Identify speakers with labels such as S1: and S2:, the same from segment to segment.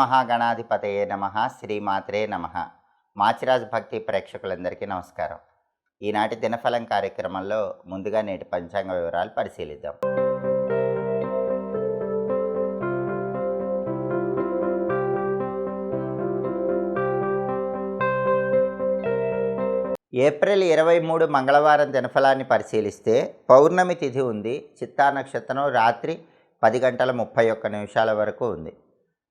S1: మహాగణాధిపతయే నమ శ్రీమాత్రే నమ. మాచిరాజ్ భక్తి ప్రేక్షకులందరికీ నమస్కారం. ఈనాటి దినఫలం కార్యక్రమంలో ముందుగా నేటి పంచాంగ వివరాలు పరిశీలిద్దాం. ఏప్రిల్ ఇరవై మూడు మంగళవారం దినఫలాన్ని పరిశీలిస్తే పౌర్ణమి తిథి ఉంది. చిత్తా నక్షత్రం రాత్రి పది గంటల ముప్పై ఒక్క నిమిషాల వరకు ఉంది.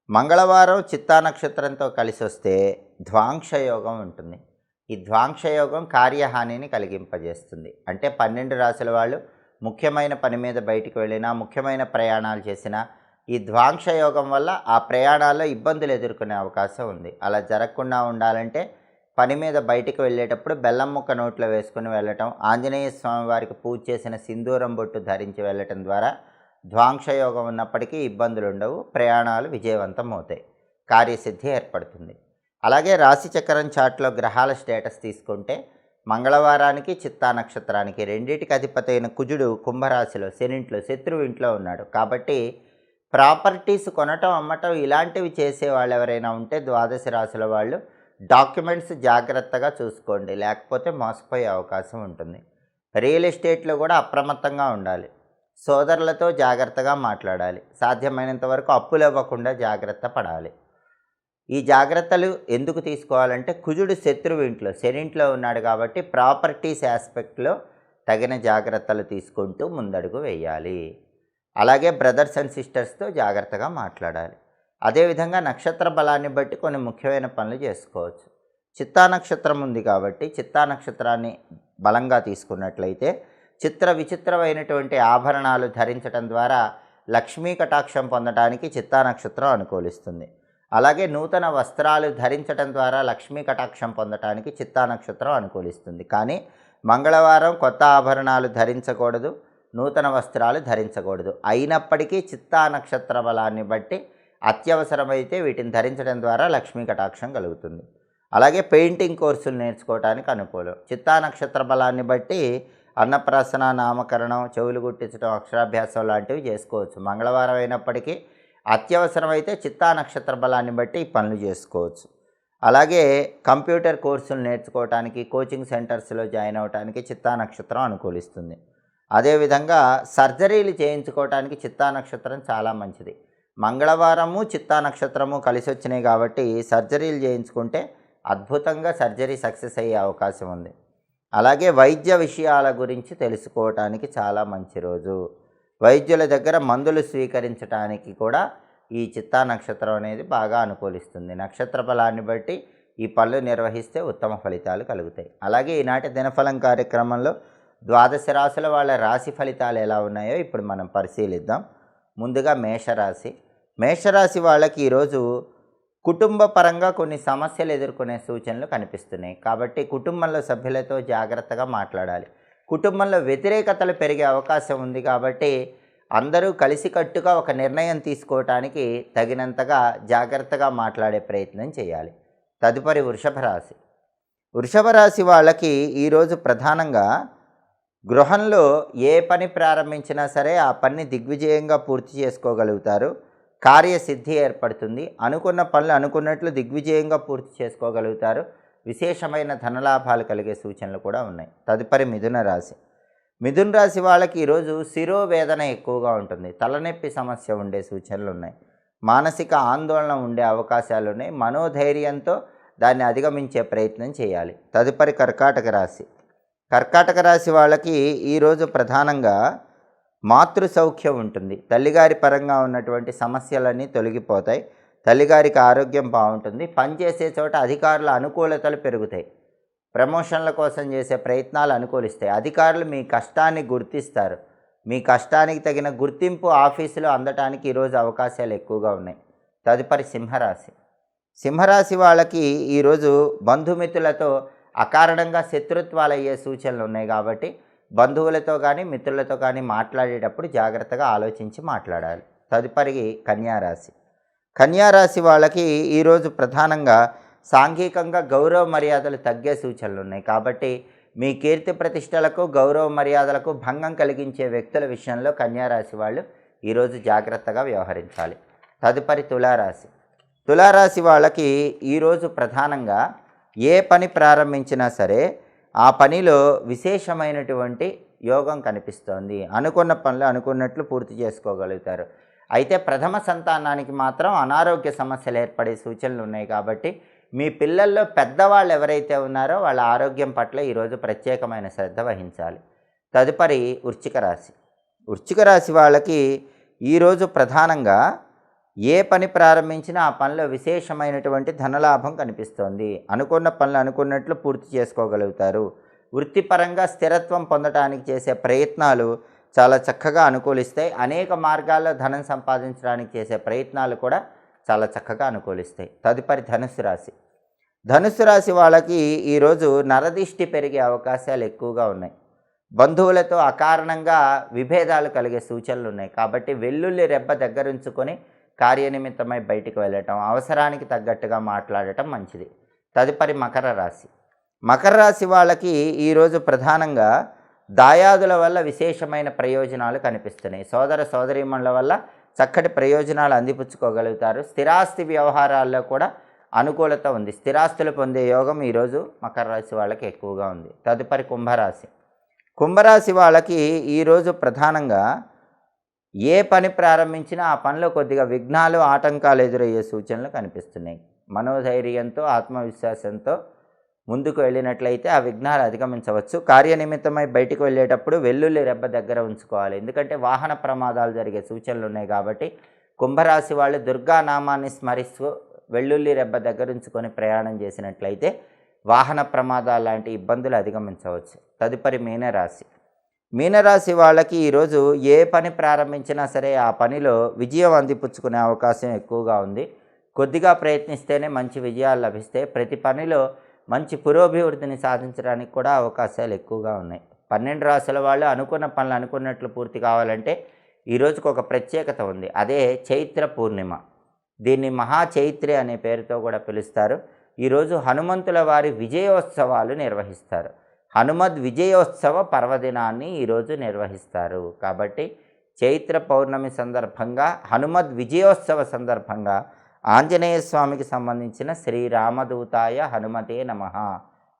S1: మంగళవారం చిత్తా నక్షత్రంతో కలిసి వస్తే ద్వాంక్షయోగం ఉంటుంది. ఈ ద్వాంక్షయోగం కార్యహానిని కలిగింపజేస్తుంది. అంటే పన్నెండు రాశుల వాళ్ళు ముఖ్యమైన పని మీద బయటికి వెళ్ళినా ముఖ్యమైన ప్రయాణాలు చేసినా ఈ ద్వాంక్షయోగం వల్ల ఆ ప్రయాణాల్లో ఇబ్బందులు ఎదుర్కొనే అవకాశం ఉంది. అలా జరగకుండా ఉండాలంటే పని మీద బయటికి వెళ్ళేటప్పుడు బెల్లం ముక్క నోట్లో వేసుకుని వెళ్ళటం ఆంజనేయ స్వామి వారికి పూజ చేసిన సింధూరం బొట్టు ధరించి వెళ్ళటం ద్వారా ద్వాంక్షయోగం ఉన్నప్పటికీ ఇబ్బందులు ఉండవు ప్రయాణాలు విజయవంతం అవుతాయి కార్యసిద్ధి ఏర్పడుతుంది. అలాగే రాశి చక్రం చాట్లో గ్రహాల స్టేటస్ తీసుకుంటే మంగళవారానికి చిత్తా నక్షత్రానికి రెండింటికి అధిపతి అయిన కుజుడు కుంభరాశిలో శనింట్లో శత్రువు ఇంట్లో ఉన్నాడు. కాబట్టి ప్రాపర్టీస్ కొనటం అమ్మటం ఇలాంటివి చేసే వాళ్ళు ఎవరైనా ఉంటే ద్వాదశ రాశుల వాళ్ళు డాక్యుమెంట్స్ జాగ్రత్తగా చూసుకోండి. లేకపోతే మోసపోయే అవకాశం ఉంటుంది. రియల్ ఎస్టేట్లో కూడా అప్రమత్తంగా ఉండాలి. సోదరులతో జాగ్రత్తగా మాట్లాడాలి. సాధ్యమైనంత వరకు అప్పులు ఇవ్వకుండా జాగ్రత్త పడాలి. ఈ జాగ్రత్తలు ఎందుకు తీసుకోవాలంటే కుజుడు శత్రువు ఇంట్లో శనింట్లో ఉన్నాడు కాబట్టి ప్రాపర్టీస్ ఆస్పెక్ట్లో తగిన జాగ్రత్తలు తీసుకుంటూ ముందడుగు వేయాలి. అలాగే బ్రదర్స్ అండ్ సిస్టర్స్తో జాగ్రత్తగా మాట్లాడాలి. అదేవిధంగా నక్షత్ర బలాన్ని బట్టి కొన్ని ముఖ్యమైన పనులు చేసుకోవచ్చు. చిత్తా నక్షత్రం ఉంది కాబట్టి చిత్తా నక్షత్రాన్ని బలంగా తీసుకున్నట్లయితే చిత్ర విచిత్రమైనటువంటి ఆభరణాలు ధరించడం ద్వారా లక్ష్మీ కటాక్షం పొందడానికి చిత్తా నక్షత్రం అనుకూలిస్తుంది. అలాగే నూతన వస్త్రాలు ధరించడం ద్వారా లక్ష్మీ కటాక్షం పొందటానికి చిత్తా నక్షత్రం అనుకూలిస్తుంది. కానీ మంగళవారం కొత్త ఆభరణాలు ధరించకూడదు నూతన వస్త్రాలు ధరించకూడదు. అయినప్పటికీ చిత్తా నక్షత్ర బలాన్ని బట్టి అత్యవసరమైతే వీటిని ధరించడం ద్వారా లక్ష్మీ కటాక్షం కలుగుతుంది. అలాగే పెయింటింగ్ కోర్సులు నేర్చుకోవడానికి అనుకూలం. చిత్తా నక్షత్ర బలాన్ని బట్టి అన్నప్రాసన నామకరణం చెవులు గుట్టించడం అక్షరాభ్యాసం లాంటివి చేసుకోవచ్చు. మంగళవారం అయినప్పటికీ అత్యవసరమైతే చిత్తా నక్షత్ర బలాన్ని బట్టి ఈ పనులు చేసుకోవచ్చు. అలాగే కంప్యూటర్ కోర్సులు నేర్చుకోవటానికి కోచింగ్ సెంటర్స్లో జాయిన్ అవ్వడానికి చిత్తా నక్షత్రం అనుకూలిస్తుంది. అదేవిధంగా సర్జరీలు చేయించుకోవటానికి చిత్తా నక్షత్రం చాలా మంచిది. మంగళవారము చిత్తా నక్షత్రము కలిసి వచ్చినాయి కాబట్టి సర్జరీలు చేయించుకుంటే అద్భుతంగా సర్జరీ సక్సెస్ అయ్యే అవకాశం ఉంది. అలాగే వైద్య విషయాల గురించి తెలుసుకోవటానికి చాలా మంచి రోజు. వైద్యుల దగ్గర మందులు స్వీకరించడానికి కూడా ఈ చిత్తా నక్షత్రం అనేది బాగా అనుకూలిస్తుంది. నక్షత్ర ఫలాన్ని బట్టి ఈ పనులు నిర్వహిస్తే ఉత్తమ ఫలితాలు కలుగుతాయి. అలాగే ఈనాటి దినఫలం కార్యక్రమంలో ద్వాదశ రాశుల వాళ్ళ రాశి ఫలితాలు ఎలా ఉన్నాయో ఇప్పుడు మనం పరిశీలిద్దాం. ముందుగా మేషరాశి. మేషరాశి వాళ్ళకి ఈరోజు కుటుంబ పరంగా కొన్ని సమస్యలు ఎదుర్కొనే సూచనలు కనిపిస్తున్నాయి. కాబట్టి కుటుంబంలో సభ్యులతో జాగ్రత్తగా మాట్లాడాలి. కుటుంబంలో వ్యతిరేకతలు పెరిగే అవకాశం ఉంది కాబట్టి అందరూ కలిసికట్టుగా ఒక నిర్ణయం తీసుకోవటానికి తగినంతగా జాగ్రత్తగా మాట్లాడే ప్రయత్నం చేయాలి. తదుపరి వృషభ రాశి. వృషభ రాశి వాళ్ళకి ఈరోజు ప్రధానంగా గృహంలో ఏ పని ప్రారంభించినా సరే ఆ పని దిగ్విజయంగా పూర్తి చేసుకోగలుగుతారు. కార్యసిద్ధి ఏర్పడుతుంది. అనుకున్న పనులు అనుకున్నట్లు దిగ్విజయంగా పూర్తి చేసుకోగలుగుతారు. విశేషమైన ధనలాభాలు కలిగే సూచనలు కూడా ఉన్నాయి. తదుపరి మిథున రాశి. మిథున రాశి వాళ్ళకి ఈరోజు శిరోవేదన ఎక్కువగా ఉంటుంది. తలనొప్పి సమస్య ఉండే సూచనలు ఉన్నాయి. మానసిక ఆందోళన ఉండే అవకాశాలు ఉన్నాయి. మనోధైర్యంతో దాన్ని అధిగమించే ప్రయత్నం చేయాలి. తదుపరి కర్కాటక రాశి. కర్కాటక రాశి వాళ్ళకి ఈరోజు ప్రధానంగా మాతృ సౌఖ్యం ఉంటుంది. తల్లిగారి పరంగా ఉన్నటువంటి సమస్యలన్నీ తొలగిపోతాయి. తల్లిగారికి ఆరోగ్యం బాగుంటుంది. పనిచేసే చోట అధికారుల అనుకూలతలు పెరుగుతాయి. ప్రమోషన్ల కోసం చేసే ప్రయత్నాలు అనుకూలిస్తాయి. అధికారులు మీ కష్టాన్ని గుర్తిస్తారు. మీ కష్టానికి తగిన గుర్తింపు ఆఫీసులో అందటానికి ఈరోజు అవకాశాలు ఎక్కువగా ఉన్నాయి. తదుపరి సింహరాశి. సింహరాశి వాళ్ళకి ఈరోజు బంధుమిత్రులతో అకారణంగా శత్రుత్వాలు అయ్యే సూచనలు ఉన్నాయి కాబట్టి బంధువులతో కానీ మిత్రులతో కానీ మాట్లాడేటప్పుడు జాగ్రత్తగా ఆలోచించి మాట్లాడాలి. తదుపరి కన్యారాశి. కన్యారాశి వాళ్ళకి ఈరోజు ప్రధానంగా సాంఘికంగా గౌరవ మర్యాదలు తగ్గే సూచనలు ఉన్నాయి. కాబట్టి మీ కీర్తి ప్రతిష్టలకు గౌరవ మర్యాదలకు భంగం కలిగించే వ్యక్తుల విషయంలో కన్యారాశి వాళ్ళు ఈరోజు జాగ్రత్తగా వ్యవహరించాలి. తదుపరి తులారాశి. తులారాశి వాళ్ళకి ఈరోజు ప్రధానంగా ఏ పని ప్రారంభించినా సరే ఆ పనిలో విశేషమైనటువంటి యోగం కనిపిస్తోంది. అనుకున్న పనులు అనుకున్నట్లు పూర్తి చేసుకోగలుగుతారు. అయితే ప్రథమ సంతానానికి మాత్రం అనారోగ్య సమస్యలు ఏర్పడే సూచనలు ఉన్నాయి కాబట్టి మీ పిల్లల్లో పెద్దవాళ్ళు ఎవరైతే ఉన్నారో వాళ్ళ ఆరోగ్యం పట్ల ఈరోజు ప్రత్యేకమైన శ్రద్ధ వహించాలి. తదుపరి వృచ్చిక రాశి. వృచ్చిక రాశి వాళ్ళకి ఈరోజు ప్రధానంగా ఏ పని ప్రారంభించినా ఆ పనిలో విశేషమైనటువంటి ధనలాభం కనిపిస్తోంది. అనుకున్న పనులు అనుకున్నట్లు పూర్తి చేసుకోగలుగుతారు. వృత్తిపరంగా స్థిరత్వం పొందడానికి చేసే ప్రయత్నాలు చాలా చక్కగా అనుకూలిస్తాయి. అనేక మార్గాల్లో ధనం సంపాదించడానికి చేసే ప్రయత్నాలు కూడా చాలా చక్కగా అనుకూలిస్తాయి. తదుపరి ధనుసు రాశి. ధనుసు రాశి వాళ్ళకి ఈరోజు నరదిష్టి పెరిగే అవకాశాలు ఎక్కువగా ఉన్నాయి. బంధువులతో అకారణంగా విభేదాలు కలిగే సూచనలు ఉన్నాయి. కాబట్టి వెల్లుల్లి రెబ్బ దగ్గరుంచుకొని కార్యనిమిత్తమై బయటికి వెళ్ళటం అవసరానికి తగ్గట్టుగా మాట్లాడటం మంచిది. తదుపరి మకర రాశి. మకర రాశి వాళ్ళకి ఈరోజు ప్రధానంగా దాయాదుల వల్ల విశేషమైన ప్రయోజనాలు కనిపిస్తున్నాయి. సోదర సోదరీమణుల వల్ల చక్కటి ప్రయోజనాలు అందిపుచ్చుకోగలుగుతారు. స్థిరాస్తి వ్యవహారాల్లో కూడా అనుకూలత ఉంది. స్థిరాస్తులు పొందే యోగం ఈరోజు మకర రాశి వాళ్ళకి ఎక్కువగా ఉంది. తదుపరి కుంభరాశి. కుంభరాశి వాళ్ళకి ఈరోజు ప్రధానంగా ఏ పని ప్రారంభించినా ఆ పనిలో కొద్దిగా విఘ్నాలు ఆటంకాలు ఎదురయ్యే సూచనలు కనిపిస్తున్నాయి. మనోధైర్యంతో ఆత్మవిశ్వాసంతో ముందుకు వెళ్ళినట్లయితే ఆ విఘ్నాలు అధిగమించవచ్చు. కార్యనిమిత్తమై బయటికి వెళ్ళేటప్పుడు వెల్లుల్లి రెబ్బ దగ్గర ఉంచుకోవాలి. ఎందుకంటే వాహన ప్రమాదాలు జరిగే సూచనలు ఉన్నాయి కాబట్టి కుంభరాశి వాళ్ళు దుర్గా నామాన్ని స్మరిస్తూ వెల్లుల్లి రెబ్బ దగ్గర ఉంచుకొని ప్రయాణం చేసినట్లయితే వాహన ప్రమాదాలు లాంటి ఇబ్బందులు అధిగమించవచ్చు. తదుపరి మీనరాశి. మీనరాశి వాళ్ళకి ఈరోజు ఏ పని ప్రారంభించినా సరే ఆ పనిలో విజయం అందిపుచ్చుకునే అవకాశం ఎక్కువగా ఉంది. కొద్దిగా ప్రయత్నిస్తేనే మంచి విజయాలు లభిస్తే ప్రతి పనిలో మంచి పురోభివృద్ధిని సాధించడానికి కూడా అవకాశాలు ఎక్కువగా ఉన్నాయి. పన్నెండు రాశుల వాళ్ళు అనుకున్న పనులు అనుకున్నట్లు పూర్తి కావాలంటే ఈరోజుకు ఒక ప్రత్యేకత ఉంది. అదే చైత్ర పూర్ణిమ. దీన్ని మహా చైత్రి అనే పేరుతో కూడా పిలుస్తారు. ఈరోజు హనుమంతుల వారి విజయోత్సవాలు నిర్వహిస్తారు. హనుమద్ విజయోత్సవ పర్వదినాన్ని ఈరోజు నిర్వహిస్తారు. కాబట్టి చైత్ర పౌర్ణమి సందర్భంగా హనుమద్ విజయోత్సవ సందర్భంగా ఆంజనేయ స్వామికి సంబంధించిన శ్రీరామదూతాయ హనుమతే నమ.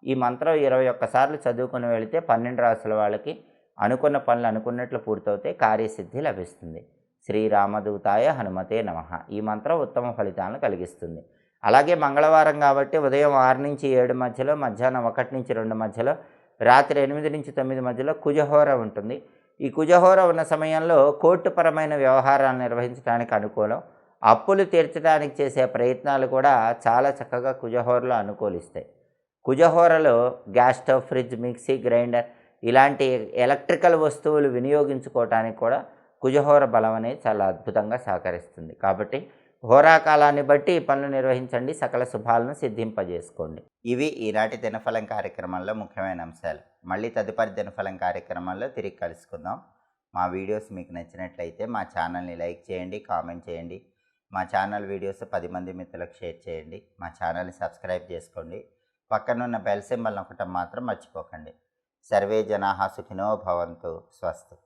S1: ఈ మంత్రం ఇరవై ఒక్కసార్లు చదువుకుని వెళితే పన్నెండు రాసుల వాళ్ళకి అనుకున్న పనులు అనుకున్నట్లు పూర్తవుతే కార్యసిద్ధి లభిస్తుంది. శ్రీరామదూతాయ హనుమతే నమ. ఈ మంత్రం ఉత్తమ ఫలితాలను కలిగిస్తుంది. అలాగే మంగళవారం కాబట్టి ఉదయం ఆరు నుంచి ఏడు మధ్యలో మధ్యాహ్నం ఒకటి నుంచి రెండు మధ్యలో రాత్రి ఎనిమిది నుంచి తొమ్మిది మధ్యలో కుజహోర ఉంటుంది. ఈ కుజహోర ఉన్న సమయంలో కోర్టుపరమైన వ్యవహారాలు నిర్వహించడానికి అనుకూలం. అప్పులు తీర్చడానికి చేసే ప్రయత్నాలు కూడా చాలా చక్కగా కుజహోరలో అనుకూలిస్తాయి. కుజహోరలో gas stove fridge mixie grinder ఇలాంటి ఎలక్ట్రికల్ వస్తువులు వినియోగించుకోవటానికి కూడా కుజహోర బలం అనేది చాలా అద్భుతంగా సహకరిస్తుంది. కాబట్టి హోరాకాలాన్ని బట్టి పనులు నిర్వహించండి సకల శుభాలను సిద్ధింపజేసుకోండి. ఇవి ఈనాటి దినఫలం కార్యక్రమంలో ముఖ్యమైన అంశాలు. మళ్ళీ తదుపరి దినఫలం కార్యక్రమంలో తిరిగి కలుసుకుందాం. మా వీడియోస్ మీకు నచ్చినట్లయితే మా ఛానల్ని లైక్ చేయండి కామెంట్ చేయండి. మా ఛానల్ వీడియోస్ పది మంది మిత్రులకు షేర్ చేయండి. మా ఛానల్ని సబ్స్క్రైబ్ చేసుకోండి. పక్కనున్న బెల్ సింబల్ నొక్కటం మాత్రం మర్చిపోకండి. సర్వే జనాహా సుఖినో భవంతు. స్వస్తి.